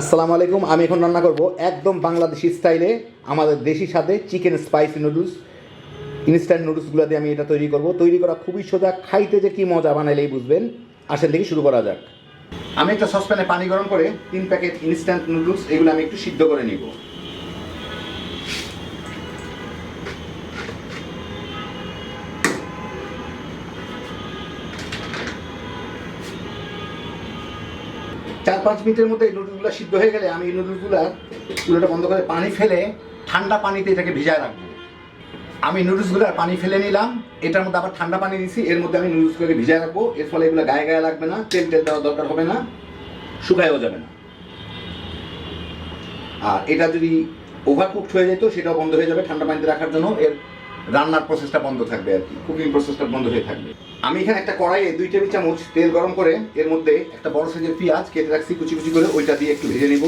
আসসালামু আলাইকুম, আমি এখন রান্না করব একদম বাংলাদেশি স্টাইলে আমাদের দেশি সাথে চিকেন স্পাইসি নুডলস। ইনস্ট্যান্ট নুডলসগুলো দিয়ে আমি এটা তৈরি করব। তৈরি করা খুবই সোজা, খাইতে যে কি মজা বানাইলেই বুঝবেন। আসেন দেখি শুরু করা যাক। আমি একটা সসপ্যানে পানি গরম করে তিন প্যাকেট ইনস্ট্যান্ট নুডলস, এগুলো আমি একটু সিদ্ধ করে নিব। চার পাঁচ মিনিটের মধ্যে এই নুডলসগুলো সিদ্ধ হয়ে গেলে আমি এই নুডলসগুলো চুলাটা বন্ধ করে পানি ফেলে ঠান্ডা পানিতে এটাকে ভিজায় রাখব। আমি নুডলসগুলো পানি ফেলে নিলাম, এটার মধ্যে আবার ঠান্ডা পানি দিচ্ছি এর মধ্যে আমি নুডলসগুলোকে ভিজায় রাখব। এর ফলে এগুলো গায়ে গায়ে লাগবে না, তেল তেল দেওয়ার দরকার হবে না, শুকায়ও যাবে না। আর এটা যদি ওভার কুকড হয়ে যেত, সেটাও বন্ধ হয়ে যাবে ঠান্ডা পানিতে রাখার জন্য। এর রান্নার প্রসেসটা বন্ধ থাকবে আর কি কুকিং প্রসেসটা বন্ধ হয়ে থাকবে। আমি এখানে একটা কড়াইয়ে দুই টেবিল চামচ তেল গরম করে এর মধ্যে একটা বড় সাইজের পেঁয়াজ কেটে রাখছি, কুচি কুচি করে ওইটা দিয়ে একটু ভেজে নিব।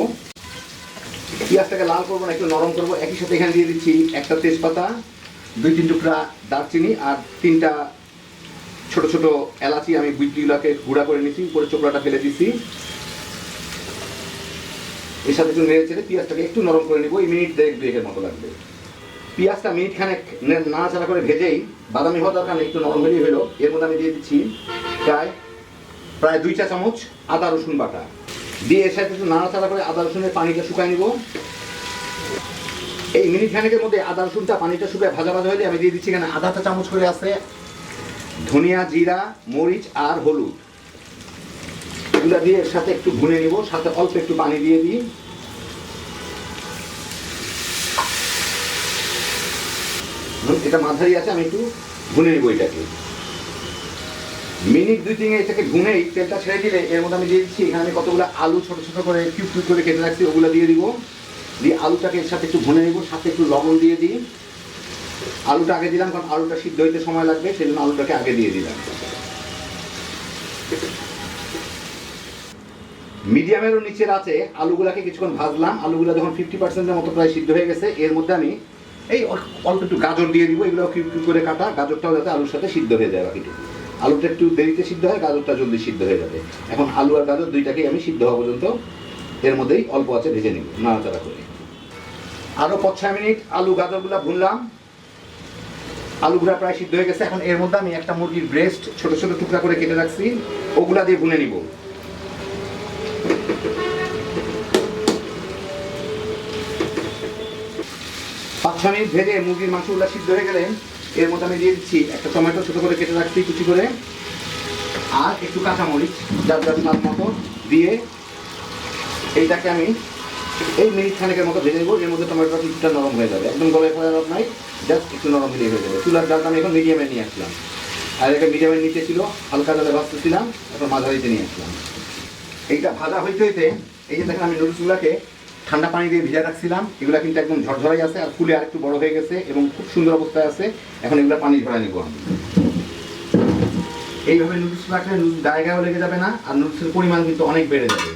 পেঁয়াজটাকে লাল করব না, একটু নরম করব, একই সাথে এখানে দিয়ে দিচ্ছি একটা তেজপাতা, দুই তিন টুকরা দারচিনি আর তিনটা ছোট ছোট এলাচি আমি বিটগুলোকে গুঁড়া করে নিচ্ছি উপরে চোপড়াটা ফেলে দিচ্ছি এর সাথে একটু নেড়ে চেড়ে পেঁয়াজটাকে একটু নরম করে নিব, এই মিনিট দেড়েক দুয়েকের মতো লাগবে। পেঁয়াজটা মিনিট খানেক নাড়াচাড়া করে ভেজেই বাদামি হওয়ার দরকার একটু নরম হলেই হলো এর মধ্যে আমি দিয়ে দিচ্ছি প্রায় প্রায় দুই চা চামচ আদা রসুন বাটা। দিয়ে এর সাথে একটু নাড়াচাড়া করে আদা রসুনের পানিটা শুকায় নিব। এই মিনিট খানেকের মধ্যে আদা রসুনটা পানিটা শুকায় ভাজা ভাজা হলে আমি দিয়ে দিচ্ছি এখানে আধা চা চামচ করে আছে ধনিয়া, জিরা, মরিচ আর হলুদ। এগুলো দিয়ে এর সাথে একটু ভুনে নিব, সাথে অল্প একটু পানি দিয়ে দিই। এটা মাঝারি আছে, আমি একটু ভুনে নিব এটাকে। মিনিট দুই তিনে এটাকে ভুনেই তেলটা ছেড়ে দিলে এর মধ্যে আমি দিয়ে দিচ্ছি, এখানে আমি কতগুলো আলু ছোট ছোট করে কিউব কিউব করে কেটে রাখছি, ওগুলো দিয়ে দিব। দিয়ে আলুটাকে এর সাথে একটু ভুনে নেব, সাথে একটু লবণ দিয়ে দিই। আলুটা আগে দিলাম, কারণ আলুটা সিদ্ধ হইতে সময় লাগবে সেই জন্য আলুটাকে আগে দিয়ে দিলাম। মিডিয়ামেরও নিচের আছে, আলুগুলাকে কিছুক্ষণ ভাজলাম, আলুগুলো যখন ফিফটি পার্সেন্টের মতো প্রায় সিদ্ধ হয়ে গেছে, এর মধ্যে আমি এই অল- অল্প একটু গাজর দিয়ে দিব, এগুলো করে কাটা? গাজরটাও যাতে আলুর সাথে সিদ্ধ হয়ে যায় বাকিটুকু আলুটা একটু দেরিতে সিদ্ধ হয়, গাজরটা জলদি সিদ্ধ হয়ে যাবে। এখন আলু আর গাজর দুইটাকেই আমি সিদ্ধ হওয়া পর্যন্ত এর মধ্যেই অল্প আছে ভেজে নিব, নাড়াচাড়া করে। আরও পাঁচ, ছয় মিনিট আলু গাজরগুলো ভুনলাম। আলুগুলা প্রায় সিদ্ধ হয়ে গেছে। এখন এর মধ্যে আমি একটা মুরগির ব্রেস্ট ছোট ছোট টুকরা করে কেটে রাখছি। ওগুলা দিয়ে ভুনে নিব। পাঁচ ছ মিনিট ভেজে মুরগির মাংসগুলো সিদ্ধ হয়ে গেলে এর মধ্যে আমি দিয়ে দিচ্ছি একটা টমেটো ছোটো করে কেটে রাখছি কুচি করে আর একটু কাঁচামরিচ যার যার স্বাদ মতো দিয়ে এইটাকে আমি এই মিনিট খানেকের মতো ভেজে নেব, এর মধ্যে টমেটোটা কিছুটা নরম হয়ে যাবে। একদম গলায় রব নাই, জাস্ট একটু নরম হয়ে হয়ে যাবে। চুলার ডালটা আমি এখন মিডিয়ামে নিয়ে আসলাম। আর এটা মিডিয়ামের নিচে ছিল, হালকা জলে ভাজতেছিলাম, এখন মাঝারিতে নিয়ে আসলাম। এইটা ভাজা হইতে হইতে, এই যে দেখেন আমি নুডলসগুলোকে ঠান্ডা পানি দিয়ে ভিজা রাখছিলাম। এগুলো কিন্তু একদম ঝরঝরাই আছে আর ফুলে আরেকটু বড় হয়ে গেছে এবং খুব সুন্দর অবস্থায় আছে। এখন এগুলো পানি ঝরাই নিব আমি। এইভাবে নুডলস রাখলে গায়েও লেগে যাবে না আর নুডলসের পরিমাণ কিন্তু অনেক বেড়ে যাবে।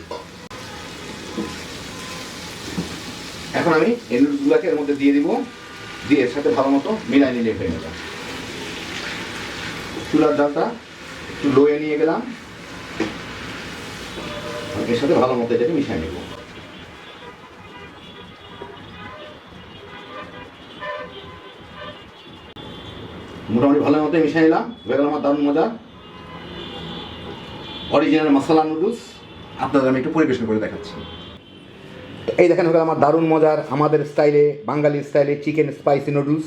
এখন আমি এই নুডলসগুলোকে এর মধ্যে দিয়ে দিব, দিয়ে এর সাথে ভালো মতো মিলাই নিলে হয়ে গেল চুলার ডালটা একটু লোয়ে নিয়ে গেলাম। এর সাথে ভালো মতো এটাকে মিশিয়ে নেব। মোটামুটি ভালো মতো মিশিয়ে নিলাম। গেল আমার দারুণ মজা। অরিজিনাল মশলা নুডলস আপনাদের আমি একটু পরিবেশন করে দেখাচ্ছি। এই দেখেন হলো আমার দারুণ মজার আমাদের স্টাইলে বাঙালি স্টাইলে চিকেন স্পাইসি নুডলস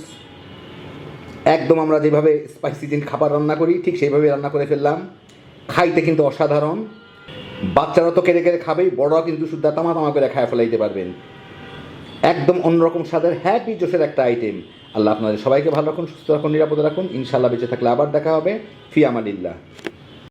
একদম আমরা যেভাবে স্পাইসি দিন খাবার রান্না করি, ঠিক সেইভাবে রান্না করে ফেললাম। খাইতে কিন্তু অসাধারণ। বাচ্চারা তো কেড়ে কেড়ে খাবেই বড়রা কিন্তু শুদ্ধ তামা তামা করে খায় ফেলাইতে পারবেন। একদম অন্যরকম স্বাদের হ্যাপি জোসের একটা আইটেম আল্লাহ আপনাদের সবাইকে ভালো রাখুন, সুস্থ রাখুন, নিরাপদে রাখুন। ইনশাল্লাহ বেঁচে থাকলে আবার দেখা হবে। ফি